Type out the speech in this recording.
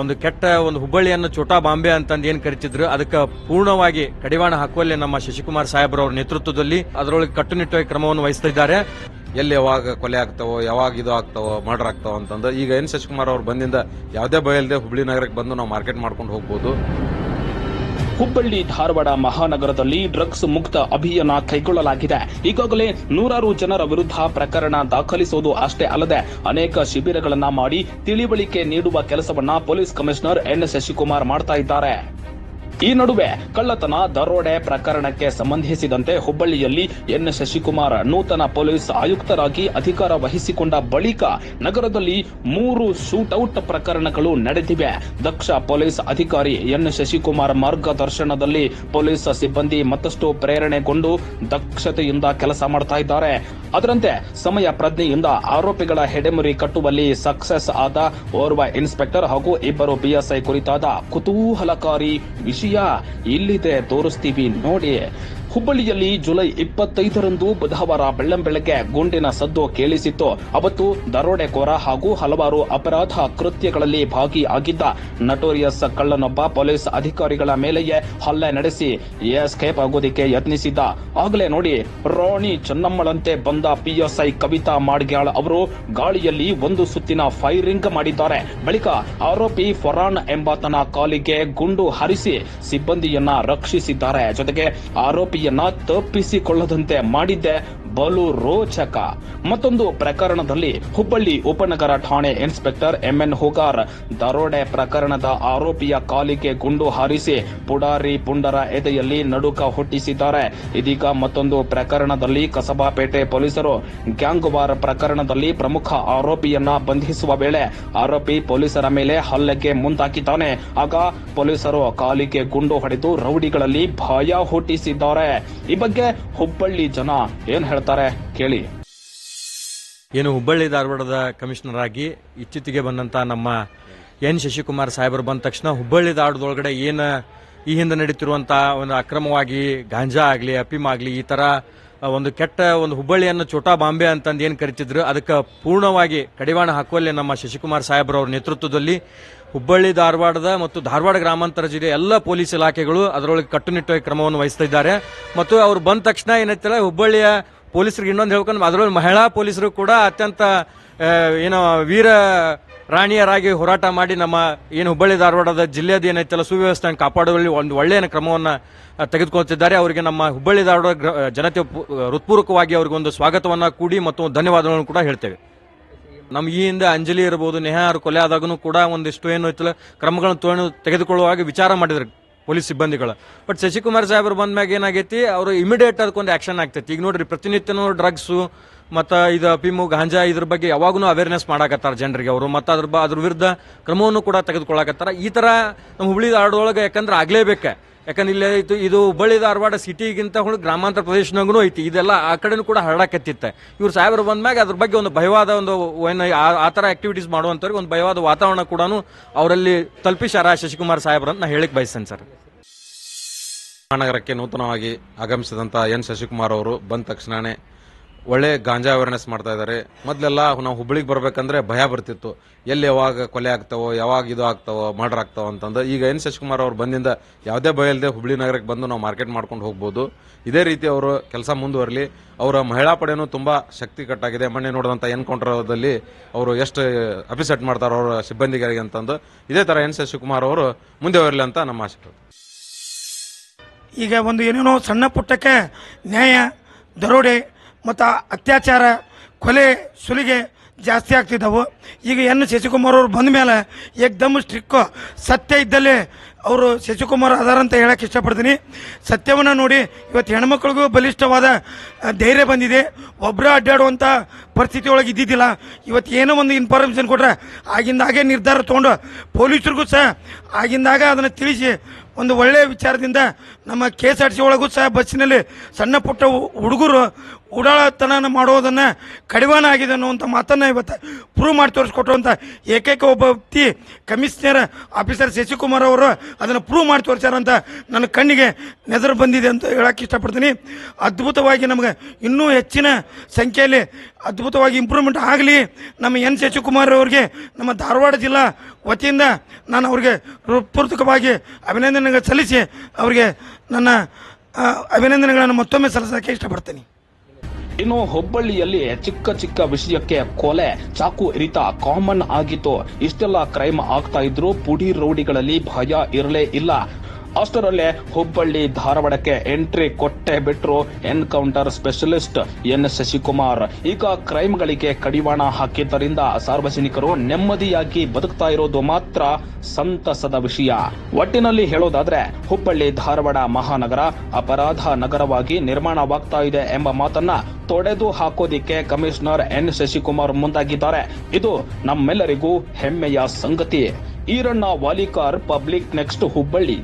ಒಂದು ಕೆಟ್ಟ ಒಂದು ಹುಬ್ಬಳ್ಳಿಯನ್ನು ಚೋಟಾ ಬಾಂಬೆ ಅಂತಂದು ಏನು ಕರಿತಿದ್ರು, ಅದಕ್ಕೆ ಪೂರ್ಣವಾಗಿ ಕಡಿವಾಣ ಹಾಕುವಲ್ಲಿ ನಮ್ಮ ಶಶಿಕುಮಾರ್ ಸಾಹೇಬ್ರವ್ರ ನೇತೃತ್ವದಲ್ಲಿ ಅದರೊಳಗೆ ಕಟ್ಟುನಿಟ್ಟಾಗಿ ಕ್ರಮವನ್ನು ವಹಿಸ್ತಿದ್ದಾರೆ. ಎಲ್ಲಿ ಯಾವಾಗ ಕೊಲೆ ಆಗ್ತಾವೋ, ಯಾವಾಗ ಇದು ಆಗ್ತಾವೋ ಮರ್ಡರ್ ಆಗ್ತಾವೋ ಅಂತಂದು ಈಗ ಎನ್ ಶಶಿಕುಮಾರ್ ಅವ್ರು ಬಂದಿಂದ ಯಾವುದೇ ಭಯ ಇಲ್ಲದೆ ಹುಬ್ಳಿ ನಗರಕ್ಕೆ ಬಂದು ನಾವು ಮಾರ್ಕೆಟ್ ಮಾಡ್ಕೊಂಡು ಹೋಗ್ಬೋದು. ಹುಬ್ಬಳ್ಳಿ ಧಾರವಾಡ ಮಹಾನಗರದಲ್ಲಿ ಡ್ರಗ್ಸ್ ಮುಕ್ತ ಅಭಿಯಾನ ಕೈಗೊಳ್ಳಲಾಗಿದೆ. ಈಗಾಗಲೇ ನೂರಾರು ಜನರ ವಿರುದ್ಧ ಪ್ರಕರಣ ದಾಖಲಿಸುವುದು ಅಷ್ಟೇ ಅಲ್ಲದೆ ಅನೇಕ ಶಿಬಿರಗಳನ್ನ ಮಾಡಿ ತಿಳಿವಳಿಕೆ ನೀಡುವ ಕೆಲಸವನ್ನ ಪೊಲೀಸ್ ಕಮಿಷನರ್ ಎನ್ ಶಶಿಕುಮಾರ್ ಮಾಡ್ತಾ ಇದ್ದಾರೆ. ಈ ನಡುವೆ ಕಳ್ಳತನ, ದರೋಡೆ ಪ್ರಕರಣಕ್ಕೆ ಸಂಬಂಧಿಸಿದಂತೆ ಹುಬ್ಬಳ್ಳಿಯಲ್ಲಿ ಎನ್ ಶಶಿಕುಮಾರ್ ನೂತನ ಪೊಲೀಸ್ ಆಯುಕ್ತರಾಗಿ ಅಧಿಕಾರ ವಹಿಸಿಕೊಂಡ ಬಳಿಕ ನಗರದಲ್ಲಿ ಮೂರು ಶೂಟೌಟ್ ಪ್ರಕರಣಗಳು ನಡೆದಿವೆ. ದಕ್ಷ ಪೊಲೀಸ್ ಅಧಿಕಾರಿ ಎನ್ ಶಶಿಕುಮಾರ್ ಮಾರ್ಗದರ್ಶನದಲ್ಲಿ ಪೊಲೀಸ್ ಸಿಬ್ಬಂದಿ ಮತ್ತಷ್ಟು ಪ್ರೇರಣೆಗೊಂಡು ದಕ್ಷತೆಯಿಂದ ಕೆಲಸ ಮಾಡ್ತಾ ಇದ್ದಾರೆ. ಅದರಂತೆ ಸಮಯ ಪ್ರಜ್ಞೆಯಿಂದ ಆರೋಪಿಗಳ ಹೆಡೆಮುರಿ ಕಟ್ಟುವಲ್ಲಿ ಸಕ್ಸಸ್ ಆದ ಓರ್ವ ಇನ್ಸ್ಪೆಕ್ಟರ್ ಹಾಗೂ ಇಬ್ಬರು ಬಿಎಸ್ಐ ಕುರಿತಾದ ಕುತೂಹಲಕಾರಿ ವಿಷಯ ಇಲ್ಲಿದೆ ತೋರಿಸ್ತೀವಿ ನೋಡಿ. ಹುಬ್ಬಳ್ಳಿಯಲ್ಲಿ ಜುಲೈ ಇಪ್ಪತ್ತೈದರಂದು ಬುಧವಾರ ಬೆಳ್ಳಂಬೆಳಗ್ಗೆ ಗುಂಡಿನ ಸದ್ದು ಕೇಳಿಸಿತ್ತು. ಅವತ್ತು ದರೋಡೆಕೋರ ಹಾಗೂ ಹಲವಾರು ಅಪರಾಧ ಕೃತ್ಯಗಳಲ್ಲಿ ಭಾಗಿಯಾಗಿದ್ದ ನಟೋರಿಯಸ್ ಕಳ್ಳನೊಬ್ಬ ಪೊಲೀಸ್ ಅಧಿಕಾರಿಗಳ ಮೇಲೆಯೇ ಹಲ್ಲೆ ನಡೆಸಿ ಎಸ್ಕೇಪ್ ಆಗೋದಿಕ್ಕೆ ಯತ್ನಿಸಿದ್ದ. ಆಗಲೇ ನೋಡಿ, ರಾಣಿ ಚೆನ್ನಮ್ಮಳಂತೆ ಬಂದ ಪಿಎಸ್ಐ ಕವಿತಾ ಮಾಡ್ಗ್ಯಾಳ್ ಅವರು ಗಾಳಿಯಲ್ಲಿ ಒಂದು ಸುತ್ತಿನ ಫೈರಿಂಗ್ ಮಾಡಿದ್ದಾರೆ. ಬಳಿಕ ಆರೋಪಿ ಫರಾನ್ ಎಂಬಾತನ ಕಾಲಿಗೆ ಗುಂಡು ಹರಿಸಿ ಸಿಬ್ಬಂದಿಯನ್ನ ರಕ್ಷಿಸಿದ್ದಾರೆ. ಜೊತೆಗೆ ಆರೋಪಿಯನ್ನ ತಪ್ಪಿಸಿಕೊಳ್ಳದಂತೆ ಮಾಡಿದ್ದೆ. ಬಲು ರೋಚಕ. ಮತ್ತೊಂದು ಪ್ರಕರಣದಲ್ಲಿ ಹುಬ್ಬಳ್ಳಿ ಉಪನಗರ ಠಾಣೆ ಇನ್ಸ್ಪೆಕ್ಟರ್ ಎಂಎನ್ ಹುಗಾರ್ ದರೋಡೆ ಪ್ರಕರಣದ ಆರೋಪಿಯ ಕಾಲಿಗೆ ಗುಂಡು ಹಾರಿಸಿ ಪುಡಾರಿ ಪುಂಡರ ಎದೆಯಲ್ಲಿ ನಡುಕ ಹುಟ್ಟಿಸಿದ್ದಾರೆ. ಇದೀಗ ಮತ್ತೊಂದು ಪ್ರಕರಣದಲ್ಲಿ ಕಸಬಾಪೇಟೆ ಪೊಲೀಸರು ಗ್ಯಾಂಗ್ ವಾರ್ ಪ್ರಕರಣದಲ್ಲಿ ಪ್ರಮುಖ ಆರೋಪಿಯನ್ನ ಬಂಧಿಸುವ ವೇಳೆ ಆರೋಪಿ ಪೊಲೀಸರ ಮೇಲೆ ಹಲ್ಲೆಗೆ ಮುಂದಾಕಿದ್ದಾನೆ ಆಗ ಪೊಲೀಸರು ಕಾಲಿಗೆ ಗುಂಡು ಹೊಡೆದು ರೌಡಿಗಳಲ್ಲಿ ಭಯ ಹುಟ್ಟಿಸಿದ್ದಾರೆ. ಈ ಬಗ್ಗೆ ಹುಬ್ಬಳ್ಳಿ ಜನ ಏನ್ ಹೇಳ್ತಾರೆ? ಕೇಳಿ. ಏನು ಹುಬ್ಬಳ್ಳಿ ಧಾರವಾಡದ ಕಮಿಷನರ್ ಆಗಿ ಇತ್ತೀಚೆಗೆ ಬಂದಂತ ನಮ್ಮ ಎನ್ ಶಶಿಕುಮಾರ್ ಸಾಹೇಬರು ಬಂದ ತಕ್ಷಣ ಹುಬ್ಬಳ್ಳಿ ಧಾರವಾಡದೊಳಗಡೆ ಏನ ಈ ಹಿಂದೆ ನಡೀತಿರುವಂತ ಒಂದು ಅಕ್ರಮವಾಗಿ ಗಾಂಜಾ ಆಗ್ಲಿ, ಅಪಿಮ್ ಆಗ್ಲಿ, ಈ ತರ ಒಂದು ಕೆಟ್ಟ ಒಂದು ಹುಬ್ಬಳ್ಳಿಯನ್ನು ಚೋಟಾ ಬಾಂಬೆ ಅಂತಂದು ಏನು ಕರಿತಿದ್ರು, ಅದಕ್ಕೆ ಪೂರ್ಣವಾಗಿ ಕಡಿವಾಣ ಹಾಕುವಲ್ಲಿ ನಮ್ಮ ಶಶಿಕುಮಾರ್ ಸಾಹೇಬ್ರವ್ರ ನೇತೃತ್ವದಲ್ಲಿ ಹುಬ್ಬಳ್ಳಿ ಧಾರವಾಡದ ಮತ್ತು ಧಾರವಾಡ ಗ್ರಾಮಾಂತರ ಜಿಲ್ಲೆ ಎಲ್ಲ ಪೊಲೀಸ್ ಇಲಾಖೆಗಳು ಅದರೊಳಗೆ ಕಟ್ಟುನಿಟ್ಟಾಗಿ ಕ್ರಮವನ್ನು ವಹಿಸ್ತಾ ಇದ್ದಾರೆ. ಮತ್ತು ಅವರು ಬಂದ ತಕ್ಷಣ ಏನೈತಲ್ಲ ಹುಬ್ಬಳ್ಳಿಯ ಪೊಲೀಸರಿಗೆ ಇನ್ನೊಂದು ಹೇಳ್ಕೊಂಡು ಅದರಲ್ಲಿ ಮಹಿಳಾ ಪೊಲೀಸರು ಕೂಡ ಅತ್ಯಂತ ಏನು ವೀರ ರಾಣಿಯರಾಗಿ ಹೋರಾಟ ಮಾಡಿ ನಮ್ಮ ಏನು ಹುಬ್ಬಳ್ಳಿ ಧಾರವಾಡದ ಜಿಲ್ಲೆಯದ ಏನೈತಲ್ಲ ಸುವ್ಯವಸ್ಥೆಯನ್ನು ಕಾಪಾಡುವಲ್ಲಿ ಒಂದು ಒಳ್ಳೆಯ ಕ್ರಮವನ್ನು ತೆಗೆದುಕೊಳ್ತಿದ್ದಾರೆ ಅವರಿಗೆ ನಮ್ಮ ಹುಬ್ಬಳ್ಳಿ ಧಾರವಾಡ ಜನತೆ ಹೃತ್ಪೂರ್ವಕವಾಗಿ ಅವ್ರಿಗೆ ಒಂದು ಸ್ವಾಗತವನ್ನು ಕೂಡಿ ಮತ್ತು ಧನ್ಯವಾದಗಳನ್ನು ಕೂಡ ಹೇಳ್ತೇವೆ. ನಮ್ಮ ಈ ಹಿಂದೆ ಅಂಜಲಿ ಇರ್ಬೋದು ನೆಹಾರು ಕೊಲೆ ಆದಾಗೂ ಕೂಡ ಒಂದಿಷ್ಟು ಏನು ಐತಲ್ಲ ಕ್ರಮಗಳನ್ನು ತೊಗೊಂಡು ತೆಗೆದುಕೊಳ್ಳುವಾಗ ವಿಚಾರ ಮಾಡಿದ್ರು. ಪೊಲೀಸ್ ಸಿಬ್ಬಂದಿಗಳು. ಬಟ್ ಶಶಿಕುಮಾರ್ ಸಾಹೇಬ್ರು ಬಂದ ಮ್ಯಾಗ ಏನಾಗೈತಿ, ಅವರು ಇಮಿಡಿಯೇಟ್ ಅದಕ್ಕೊಂದು ಆಕ್ಷನ್ ಆಗ್ತೈತಿ. ಈಗ ನೋಡ್ರಿ, ಪ್ರತಿನಿತ್ಯನೂ ಡ್ರಗ್ಸು ಮತ್ತು ಇದು ಪಿಮು ಗಾಂಜಾ ಇದ್ರ ಬಗ್ಗೆ ಯಾವಾಗೂ ಅವೇರ್ನೆಸ್ ಮಾಡಾಕತ್ತಾರ ಜನರಿಗೆ ಅವರು. ಮತ್ತು ಅದ್ರ ಬ, ಅದ್ರ ವಿರುದ್ಧ ಕ್ರಮವನ್ನು ಕೂಡ ತೆಗೆದುಕೊಳ್ಳಾಕತ್ತಾರ. ಈ ಥರ ನಮ್ಮ ಹುಬ್ಳಿ ಆಡೊಳಗೆ ಯಾಕಂದ್ರೆ ಆಗ್ಲೇಬೇಕು. ಯಾಕಂದ್ರೆ ಇಲ್ಲಿ ಐತಿ ಇದು ಹುಬ್ಬಳ್ಳಿ ಧಾರವಾಡ ಸಿಟಿಗಿಂತ ಹುಡುಗ ಗ್ರಾಮಾಂತರ ಪ್ರದೇಶನಾಗೂ ಐತಿ. ಇದೆಲ್ಲ ಆ ಕಡೆನೂ ಕೂಡ ಹರಡಕತ್ತಿತ್ತೆ. ಇವ್ರು ಸಾಹೇಬರು ಬಂದ್ಮ್ಯಾಗ ಅದ್ರ ಬಗ್ಗೆ ಒಂದು ಭಯವಾದ ಒಂದು ಏನು ಆ- ಥರ ಆಕ್ಟಿವಿಟೀಸ್ ಮಾಡುವಂಥವ್ರಿಗೆ ಒಂದು ಭಯವಾದ ವಾತಾವರಣ ಕೂಡ ಅವರಲ್ಲಿ ತಲುಪಿಸ್ಯಾರ ಶಶಿಕುಮಾರ್ ಸಾಹೇಬ್ರು ಅಂತ ನಾ ಹೇಳಿಕ್ ಬಯಸ್ತೇನೆ ಸರ್. ಮಹಾನಗರಕ್ಕೆ ನೂತನವಾಗಿ ಆಗಮಿಸಿದಂತ ಎನ್. ಶಶಿಕುಮಾರ್ ಅವರು ಬಂದ ತಕ್ಷಣನೇ ಒಳ್ಳೆ ಗಾಂಜಾ ಅವೇರ್ನೆಸ್ ಮಾಡ್ತಾ ಇದ್ದಾರೆ. ಮೊದಲೆಲ್ಲ ನಾವು ಹುಬ್ಬಳ್ಳಿಗೆ ಬರ್ಬೇಕಂದ್ರೆ ಭಯ ಬರ್ತಿತ್ತು. ಎಲ್ಲಿ ಯಾವಾಗ ಕೊಲೆ ಆಗ್ತಾವೋ, ಯಾವಾಗ ಇದು ಆಗ್ತಾವೋ ಮರ್ಡರ್ ಆಗ್ತಾವೋ ಅಂತಂದು. ಈಗ ಎನ್ ಶಶಿಕುಮಾರ್ ಅವ್ರು ಬಂದಿಂದ ಯಾವುದೇ ಭಯ ಇಲ್ಲದೆ ಹುಬ್ಳಿ ನಗರಕ್ಕೆ ಬಂದು ನಾವು ಮಾರ್ಕೆಟ್ ಮಾಡ್ಕೊಂಡು ಹೋಗ್ಬೋದು. ಇದೇ ರೀತಿ ಅವರು ಕೆಲಸ ಮುಂದುವರಲಿ. ಅವರ ಮಹಿಳಾ ಪಡೆಯೂ ತುಂಬಾ ಶಕ್ತಿ ಕಟ್ಟಾಗಿದೆ. ಮೊನ್ನೆ ನೋಡಿದಂಥ ಎನ್ಕೌಂಟರ್ದಲ್ಲಿ ಅವರು ಎಷ್ಟು ಅಪಿಸೆಟ್ ಮಾಡ್ತಾರೋ ಅವರ ಸಿಬ್ಬಂದಿಗಳಿಗೆ ಅಂತಂದು. ಇದೇ ತರ ಎನ್ ಶಶಿಕುಮಾರ್ ಅವರು ಮುಂದೆ ಬರಲಿ ಅಂತ ನಮ್ಮ ಆಶೆ. ಈಗ ಒಂದು ಏನೇನೋ ಸಣ್ಣ ಪುಟ್ಟಕ್ಕೆ ನ್ಯಾಯ, ದರೋಡೆ ಮತ್ತು ಅತ್ಯಾಚಾರ, ಕೊಲೆ, ಸುಲಿಗೆ ಜಾಸ್ತಿ ಆಗ್ತಿದ್ದವು. ಈಗ ಎನ್ ಶಶಿಕುಮಾರ್ ಅವರು ಬಂದ ಮೇಲೆ ಏಕ್ದಮ್ ಸ್ಟ್ರಿಕ್ಕು ಸತ್ಯ ಇದ್ದಲ್ಲಿ ಅವರು ಶಶಿಕುಮಾರ್ ಅದಾರಂತ ಹೇಳಕ್ಕೆ ಇಷ್ಟಪಡ್ತೀನಿ. ಸತ್ಯವನ್ನು ನೋಡಿ ಇವತ್ತು ಹೆಣ್ಮಕ್ಳಿಗೂ ಬಲಿಷ್ಠವಾದ ಧೈರ್ಯ ಬಂದಿದೆ. ಒಬ್ಬರ ಅಡ್ಡಾಡುವಂಥ ಪರಿಸ್ಥಿತಿ ಒಳಗೆ ಇದ್ದಿದ್ದಿಲ್ಲ. ಇವತ್ತು ಏನೋ ಒಂದು ಇನ್ಫಾರ್ಮೇಷನ್ ಕೊಟ್ರೆ ಆಗಿಂದಾಗೆ ನಿರ್ಧಾರ ತೊಗೊಂಡು ಪೊಲೀಸರಿಗೂ ಸಹ ಆಗಿಂದಾಗ ಅದನ್ನು ತಿಳಿಸಿ ಒಂದು ಒಳ್ಳೆಯ ವಿಚಾರದಿಂದ ನಮ್ಮ ಕೆ ಎಸ್ ಆರ್ ಸಿ ಒಳಗೂ ಸಹ ಬಸ್ಸಿನಲ್ಲಿ ಸಣ್ಣ ಪುಟ್ಟ ಹುಡುಗರು ಉಡಾಳತನ ಮಾಡೋದನ್ನು ಕಡಿವಾಣ ಆಗಿದೆ ಅನ್ನುವಂಥ ಮಾತನ್ನು ಇವತ್ತು ಪ್ರೂವ್ ಮಾಡಿ ತೋರಿಸ್ಕೊಟ್ಟುವಂಥ ಏಕೈಕ ಒಬ್ಬ ವ್ಯಕ್ತಿ ಕಮಿಷನರ್ ಆಫೀಸರ್ ಶಶಿಕುಮಾರ್ ಅವರು ಅದನ್ನು ಪ್ರೂವ್ ಮಾಡಿ ತೋರಿಸ್ಯಾರ ಅಂತ ನನ್ನ ಕಣ್ಣಿಗೆ ನೆದರು ಬಂದಿದೆ ಅಂತ ಹೇಳಕ್ಕೆ ಇಷ್ಟಪಡ್ತೀನಿ. ಅದ್ಭುತವಾಗಿ ನಮಗೆ ಇನ್ನೂ ಹೆಚ್ಚಿನ ಸಂಖ್ಯೆಯಲ್ಲಿ ಅದ್ಭುತವಾಗಿ ಇಂಪ್ರೂವ್ಮೆಂಟ್ ಆಗಲಿ. ನಮ್ಮ ಎನ್ ಶಶಿಕುಮಾರ್ ಅವರಿಗೆ ನಮ್ಮ ಧಾರವಾಡ ಜಿಲ್ಲಾ ವತಿಯಿಂದ ನಾನು ಅವ್ರಿಗೆ ಹೃತ್ಪೂರ್ವಕವಾಗಿ ಅಭಿನಂದನೆಗಳು ಸಲ್ಲಿಸಿ ಅವರಿಗೆ ನನ್ನ ಅಭಿನಂದನೆಗಳನ್ನು ಮತ್ತೊಮ್ಮೆ ಸಲ್ಲಿಸೋಕ್ಕೆ ಇಷ್ಟಪಡ್ತೀನಿ. ಇನ್ನು ಹುಬ್ಬಳ್ಳಿಯಲ್ಲಿ ಚಿಕ್ಕ ಚಿಕ್ಕ ವಿಷಯಕ್ಕೆ ಕೊಲೆ, ಚಾಕು ಇರಿತ ಕಾಮನ್ ಆಗಿತ್ತು. ಇಷ್ಟೆಲ್ಲ ಕ್ರೈಮ್ ಆಗ್ತಾ ಇದ್ರು ಪುಡಿ ರೌಡಿಗಳಲ್ಲಿ ಭಯ ಇರಲೇ ಇಲ್ಲ. ಅಷ್ಟರಲ್ಲೇ ಹುಬ್ಬಳ್ಳಿ ಧಾರವಾಡಕ್ಕೆ ಎಂಟ್ರಿ ಕೊಟ್ಟೆ ಬಿಟ್ರು ಎನ್ಕೌಂಟರ್ ಸ್ಪೆಷಲಿಸ್ಟ್ ಎನ್ ಶಶಿಕುಮಾರ್. ಈಗ ಕ್ರೈಮ್ಗಳಿಗೆ ಕಡಿವಾಣ ಹಾಕಿದ್ದರಿಂದ ಸಾರ್ವಜನಿಕರು ನೆಮ್ಮದಿಯಾಗಿ ಬದುಕ್ತಾ ಇರೋದು ಮಾತ್ರ ಸಂತಸದ ವಿಷಯ. ಒಟ್ಟಿನಲ್ಲಿ ಹೇಳೋದಾದ್ರೆ ಹುಬ್ಬಳ್ಳಿ ಧಾರವಾಡ ಮಹಾನಗರ ಅಪರಾಧ ನಗರವಾಗಿ ನಿರ್ಮಾಣವಾಗ್ತಾ ಇದೆ ಎಂಬ ಮಾತನ್ನ ತೊಡೆದು ಹಾಕೋದಿಕ್ಕೆ ಕಮಿಷನರ್ ಎನ್ ಶಶಿಕುಮಾರ್ ಮುಂದಾಗಿದ್ದಾರೆ. ಇದು ನಮ್ಮೆಲ್ಲರಿಗೂ ಹೆಮ್ಮೆಯ ಸಂಗತಿ. Eranna Valikar public next Hubballi.